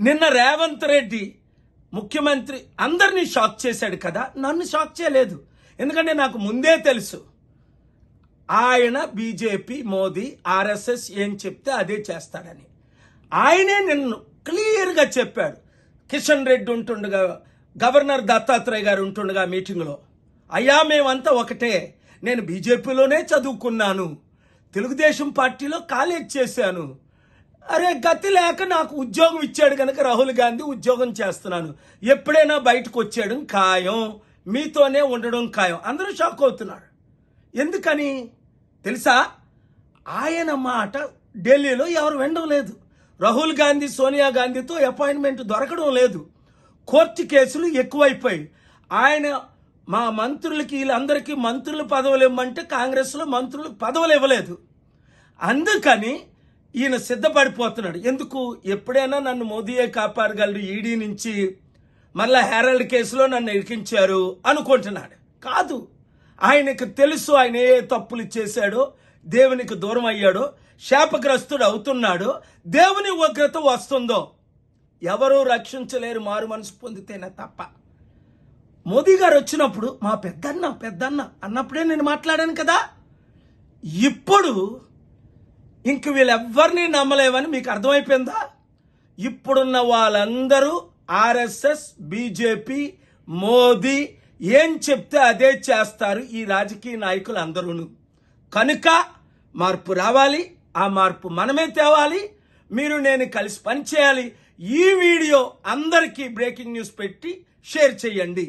నిన్న రేవంత్ రెడ్డి ముఖ్యమంత్రి అందరినీ షాక్ చేశాడు కదా? నన్ను షాక్ చేయలేదు. ఎందుకంటే నాకు ముందే తెలుసు. ఆయన బీజేపీ మోదీ ఆర్ఎస్ఎస్ ఏం చెప్తే అదే చేస్తాడని. ఆయనే నిన్ను క్లియర్గా చెప్పాడు. కిషన్ రెడ్డి ఉంటుండగా గవర్నర్ దత్తాత్రేయ గారు ఉంటుండగా మీటింగ్లో అయ్యా మేమంతా ఒకటే. నేను బీజేపీలోనే చదువుకున్నాను. తెలుగుదేశం పార్టీలో కాలేజ్ చేశాను. అరే గతి లేక నాకు ఉద్యోగం ఇచ్చాడు కనుక రాహుల్ గాంధీ ఉద్యోగం చేస్తున్నాను. ఎప్పుడైనా బయటకు వచ్చేయడం ఖాయం. మీతోనే ఉండడం ఖాయం. అందరూ షాక్ అవుతున్నారు. ఎందుకని? తెలుసా? ఆయన మాట ఢిల్లీలో ఎవరు వినడం లేదు. రాహుల్ గాంధీ సోనియా గాంధీతో అపాయింట్మెంట్ దొరకడం లేదు. కోర్టు కేసులు ఎక్కువైపోయి ఆయన మా మంత్రులకి వీళ్ళందరికీ మంత్రులు పదవులు ఇవ్వమంటే కాంగ్రెస్లో మంత్రులకు పదవులు ఇవ్వలేదు. అందుకని ఈయన సిద్ధపడిపోతున్నాడు. ఎందుకు? ఎప్పుడైనా నన్ను మోదీయే కాపాడగలరు ఈడీ నుంచి మళ్ళా హెరాల్డ్ కేసులో నన్ను ఇరికించారు అనుకుంటున్నాడు. కాదు. ఆయనకు తెలుసు ఆయన ఏ తప్పులు చేశాడో దేవునికి దూరం అయ్యాడో శాపగ్రస్తుడు అవుతున్నాడో దేవుని ఉగ్రత వస్తుందో ఎవరూ రక్షించలేరు మారు మనసు పొందితేనే తప్ప. మోదీ గారు వచ్చినప్పుడు మా పెద్దన్న పెద్దన్న అన్నప్పుడే నేను మాట్లాడాను కదా. ఇప్పుడు ఇంక వీళ్ళెవ్వరిని నమ్మలేవని మీకు అర్థమైపోయిందా? ఇప్పుడున్న వాళ్ళందరూ ఆర్ఎస్ఎస్ బీజేపీ మోదీ ఏం చెప్తే అదే చేస్తారు ఈ రాజకీయ నాయకులు అందరూను కనుక మార్పు రావాలి ఆ మార్పు మనమే తేవాలి మీరు నేను కలిసి పనిచేయాలి. ఈ వీడియో అందరికీ బ్రేకింగ్ న్యూస్ పెట్టి షేర్ చేయండి.